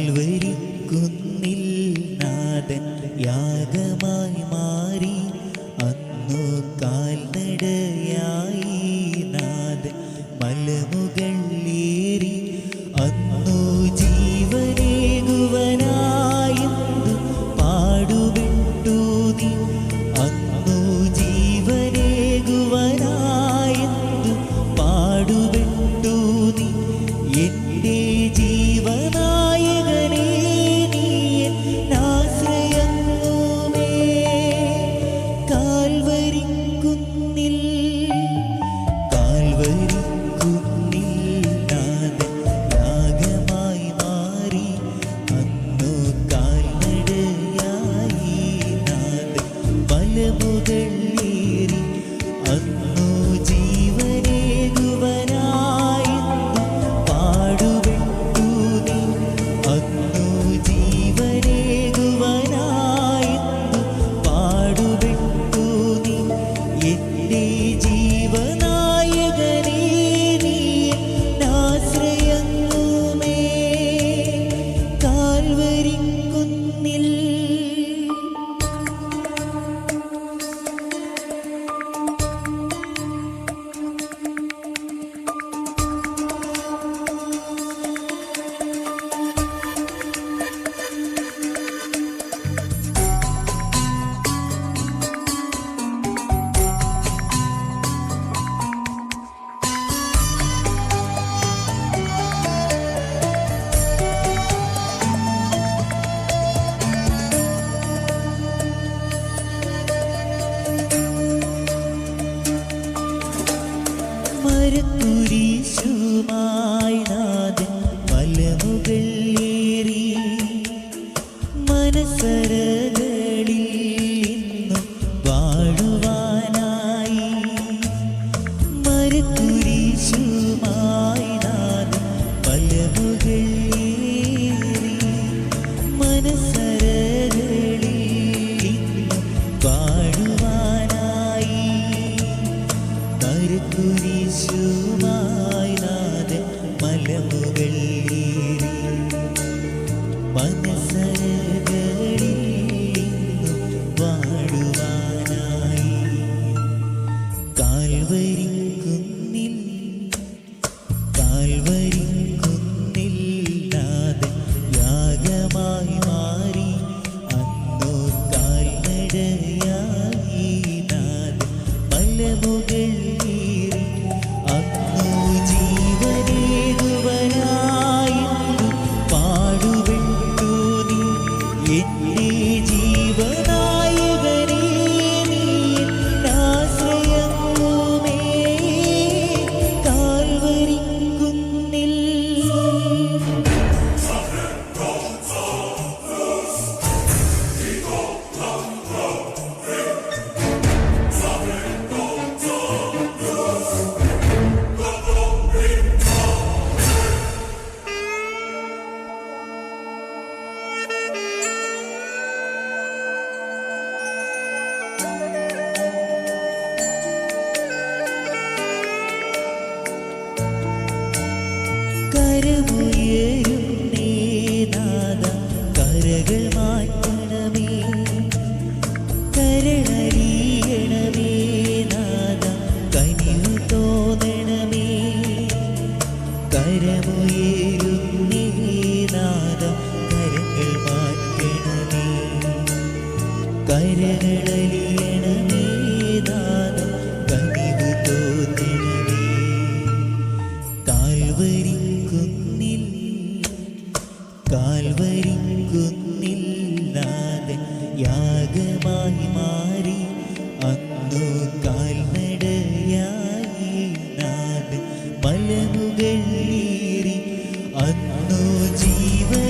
കാൽവരിക്കുന്നിൽ മരക്കുരിശുമായി നാഥൻ മലമുകളേറി മനസരകളിൽ കുരിശുമായി നാഥൻ മലമുകളിൽ മനസ്സരകളിൽ വാടുവാനായി. കാൽവരി കുന്നിൽ കാൽവരി ಮಿರಳ കാൽനടയായി മാറി അന്നു കാൽനടയായി നാട് മലമുകളേറി അന്നു ജീവൻ